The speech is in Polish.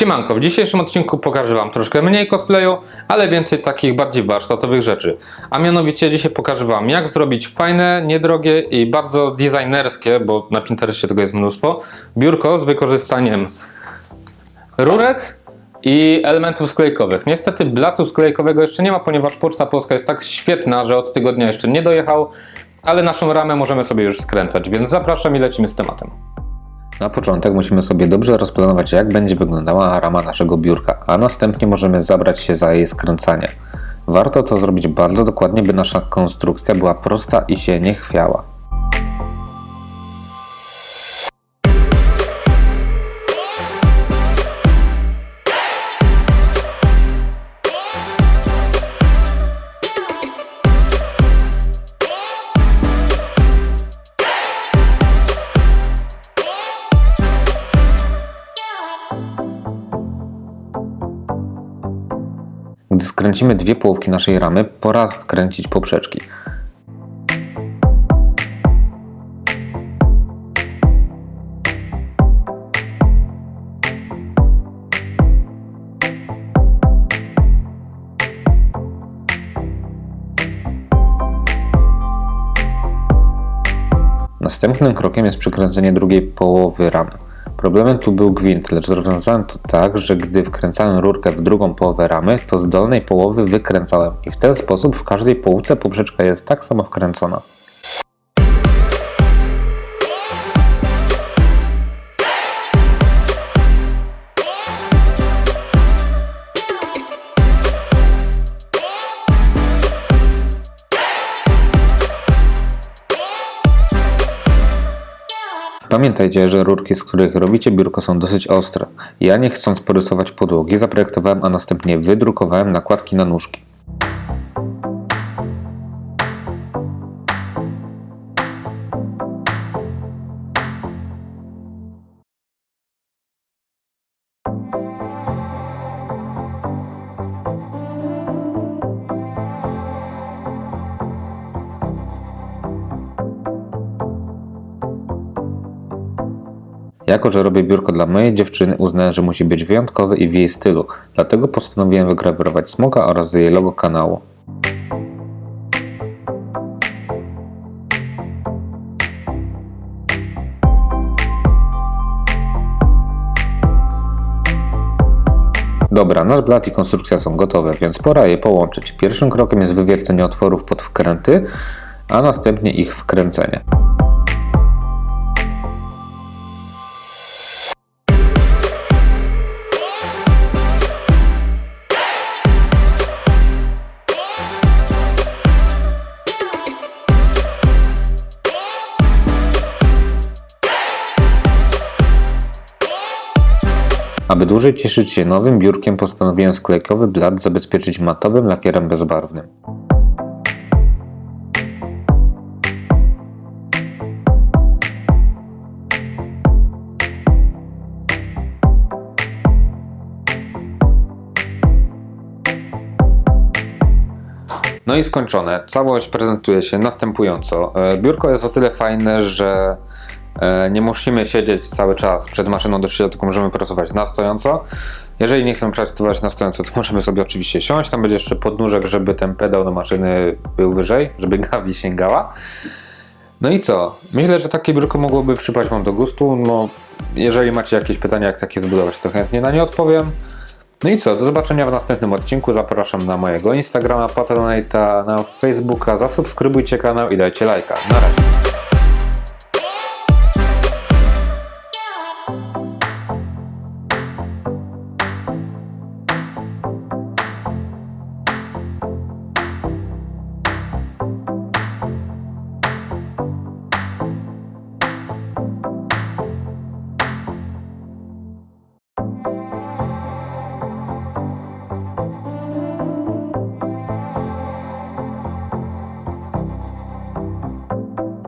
Siemanko, w dzisiejszym odcinku pokażę Wam troszkę mniej cosplayu, ale więcej takich bardziej warsztatowych rzeczy. A mianowicie dzisiaj pokażę Wam jak zrobić fajne, niedrogie i bardzo designerskie, bo na Pinterestie tego jest mnóstwo, biurko z wykorzystaniem rurek i elementów sklejkowych. Niestety blatu sklejkowego jeszcze nie ma, ponieważ Poczta Polska jest tak świetna, że od tygodnia jeszcze nie dojechał, ale naszą ramę możemy sobie już skręcać, więc zapraszam i lecimy z tematem. Na początek musimy sobie dobrze rozplanować, jak będzie wyglądała rama naszego biurka, a następnie możemy zabrać się za jej skręcanie. Warto to zrobić bardzo dokładnie, by nasza konstrukcja była prosta i się nie chwiała. Gdy skręcimy dwie połówki naszej ramy, pora wkręcić poprzeczki. Następnym krokiem jest przykręcenie drugiej połowy ramy. Problemem tu był gwint, lecz rozwiązałem to tak, że gdy wkręcałem rurkę w drugą połowę ramy, to z dolnej połowy wykręcałem i w ten sposób w każdej połówce poprzeczka jest tak samo wkręcona. Pamiętajcie, że rurki, z których robicie biurko są dosyć ostre. Ja nie chcąc porysować podłogi, zaprojektowałem, a następnie wydrukowałem nakładki na nóżki. Jako, że robię biurko dla mojej dziewczyny, uznałem, że musi być wyjątkowe i w jej stylu. Dlatego postanowiłem wygrawerować smoka oraz jej logo kanału. Dobra, nasz blat i konstrukcja są gotowe, więc pora je połączyć. Pierwszym krokiem jest wywiercenie otworów pod wkręty, a następnie ich wkręcenie. Aby dłużej cieszyć się nowym biurkiem, postanowiłem sklejkowy blat zabezpieczyć matowym lakierem bezbarwnym. No i skończone. Całość prezentuje się następująco. E, Biurko jest o tyle fajne, że nie musimy siedzieć cały czas przed maszyną do szycia, tylko możemy pracować na stojąco. Jeżeli nie chcemy pracować na stojąco, to możemy sobie oczywiście siąść. Tam będzie jeszcze podnóżek, żeby ten pedał do maszyny był wyżej, żeby gawi sięgała. No i co? Myślę, że takie biurko mogłoby przypaść Wam do gustu. No, jeżeli macie jakieś pytania, jak takie zbudować, to chętnie na nie odpowiem. No i co? Do zobaczenia w następnym odcinku. Zapraszam na mojego Instagrama, Patronite'a, na Facebooka. Zasubskrybujcie kanał i dajcie lajka. Na razie.